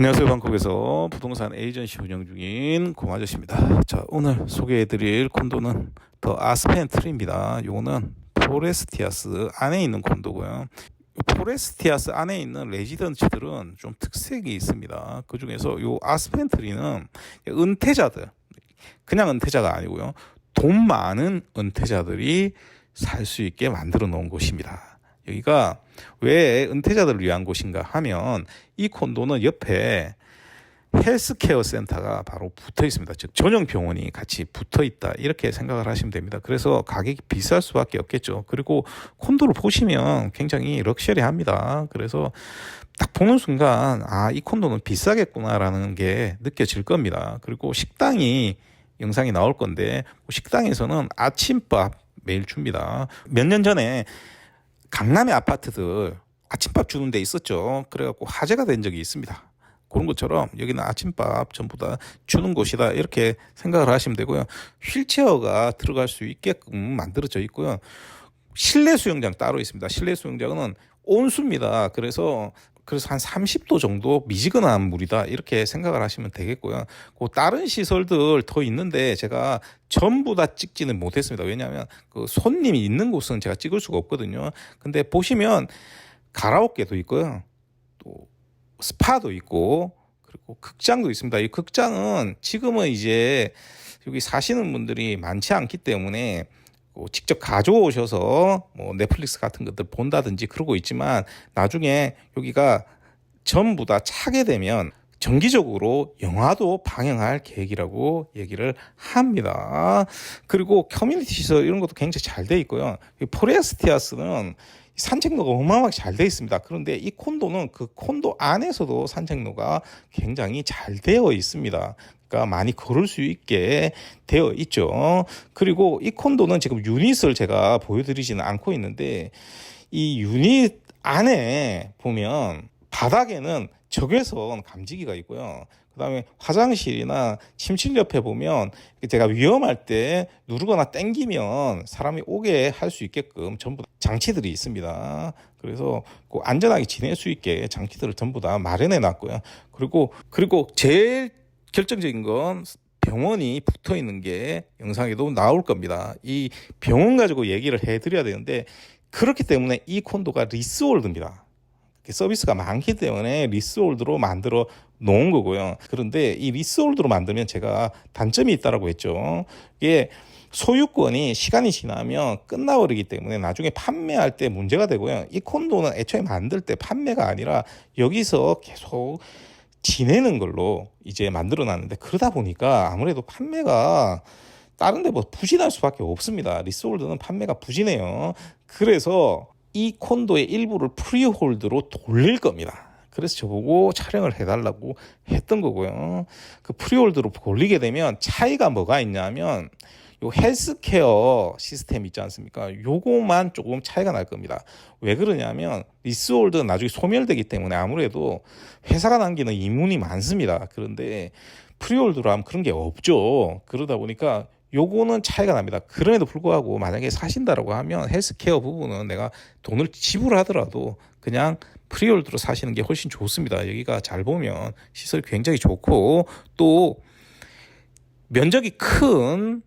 안녕하세요. 방콕에서 부동산 에이전시 운영 중인 고마저씨입니다. 자, 오늘 소개해드릴 콘도는 더 아스펜 트리입니다. 요거는 포레스티아스 안에 있는 콘도고요. 포레스티아스 안에 있는 레지던츠들은 좀 특색이 있습니다. 그 중에서 요 아스펜 트리는 은퇴자들, 그냥 은퇴자가 아니고요. 돈 많은 은퇴자들이 살 수 있게 만들어 놓은 곳입니다. 여기가 왜 은퇴자들을 위한 곳인가 하면 이 콘도는 옆에 헬스케어 센터가 바로 붙어 있습니다. 즉 전용 병원이 같이 붙어 있다 이렇게 생각을 하시면 됩니다. 그래서 가격이 비쌀 수밖에 없겠죠. 그리고 콘도를 보시면 굉장히 럭셔리합니다. 그래서 딱 보는 순간 아 이 콘도는 비싸겠구나라는 게 느껴질 겁니다. 그리고 식당이 영상이 나올 건데 식당에서는 아침밥 매일 줍니다. 몇 년 전에 강남의 아파트들 아침밥 주는 데 있었죠. 그래갖고 화제가 된 적이 있습니다. 그런 것처럼 여기는 아침밥 전부 다 주는 곳이다 이렇게 생각을 하시면 되고요. 휠체어가 들어갈 수 있게끔 만들어져 있고요. 실내 수영장 따로 있습니다. 실내 수영장은 온수입니다. 그래서 그래서 한 30도 정도 미지근한 물이다 이렇게 생각을 하시면 되겠고요. 그 다른 시설들 더 있는데 제가 전부 다 찍지는 못했습니다. 왜냐하면 그 손님이 있는 곳은 제가 찍을 수가 없거든요. 근데 보시면 가라오케도 있고요. 또 스파도 있고 그리고 극장도 있습니다. 이 극장은 지금은 이제 여기 사시는 분들이 많지 않기 때문에 뭐 직접 가져오셔서 뭐 넷플릭스 같은 것들 본다든지 그러고 있지만 나중에 여기가 전부 다 차게 되면 정기적으로 영화도 방영할 계획이라고 얘기를 합니다. 그리고 커뮤니티 시설 이런 것도 굉장히 잘 돼 있고요. 이 포레스티아스는 산책로가 어마어마하게 잘 돼 있습니다. 그런데 이 콘도는 그 콘도 안에서도 산책로가 굉장히 잘 되어 있습니다. 그러니까 많이 걸을 수 있게 되어 있죠. 그리고 이 콘도는 지금 유닛을 제가 보여드리지는 않고 있는데 이 유닛 안에 보면 바닥에는 적외선 감지기가 있고요. 그다음에 화장실이나 침실 옆에 보면 제가 위험할 때 누르거나 땡기면 사람이 오게 할 수 있게끔 전부 장치들이 있습니다. 그래서 그 안전하게 지낼 수 있게 장치들을 전부 다 마련해 놨고요. 그리고 그리고 제일 결정적인 건 병원이 붙어 있는 게 영상에도 나올 겁니다. 이 병원 가지고 얘기를 해드려야 되는데 그렇기 때문에 이 콘도가 리스홀드입니다. 서비스가 많기 때문에 리스홀드로 만들어 놓은 거고요. 그런데 이 리스홀드로 만들면 제가 단점이 있다라고 했죠. 이게 소유권이 시간이 지나면 끝나버리기 때문에 나중에 판매할 때 문제가 되고요. 이 콘도는 애초에 만들 때 판매가 아니라 여기서 계속 지내는 걸로 이제 만들어 놨는데 그러다 보니까 아무래도 판매가 다른 데뭐 부진할 수밖에 없습니다. 리스홀드는 판매가 부진해요. 그래서 이 콘도의 일부를 프리홀드로 돌릴 겁니다. 그래서 저보고 촬영을 해달라고 했던 거고요. 그 프리홀드로 돌리게 되면 차이가 뭐가 있냐면 요 헬스케어 시스템 있지 않습니까? 요거만 조금 차이가 날 겁니다. 왜 그러냐면 리스홀드는 나중에 소멸되기 때문에 아무래도 회사가 남기는 이문이 많습니다. 그런데 프리홀드로 하면 그런 게 없죠. 그러다 보니까 요거는 차이가 납니다. 그럼에도 불구하고 만약에 사신다라고 하면 헬스케어 부분은 내가 돈을 지불하더라도 그냥 프리홀드로 사시는 게 훨씬 좋습니다. 여기가 잘 보면 시설이 굉장히 좋고 또 면적이 큰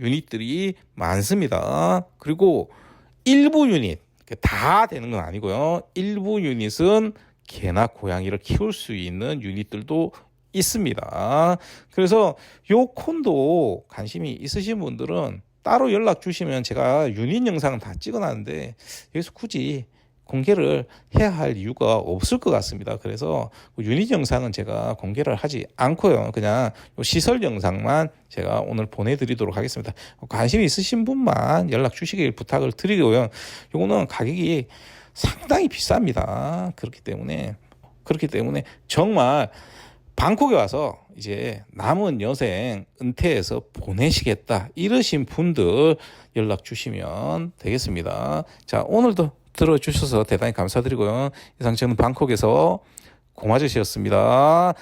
유닛들이 많습니다. 그리고 일부 유닛 다 되는 건 아니고요. 일부 유닛은 개나 고양이를 키울 수 있는 유닛들도 있습니다. 그래서 요 콘도 관심이 있으신 분들은 따로 연락 주시면 제가 유닛 영상 다 찍어놨는데 여기서 굳이 공개를 해야 할 이유가 없을 것 같습니다. 그래서 그 유닛 영상은 제가 공개를 하지 않고요. 그냥 시설 영상만 제가 오늘 보내드리도록 하겠습니다. 관심 있으신 분만 연락 주시길 부탁을 드리고요. 요거는 가격이 상당히 비쌉니다. 그렇기 때문에 그렇기 때문에 정말 방콕에 와서 이제 남은 여생 은퇴해서 보내시겠다 이러신 분들 연락 주시면 되겠습니다. 자 오늘도 들어주셔서 대단히 감사드리고요. 이상 저는 방콕에서 고마저씨였습니다.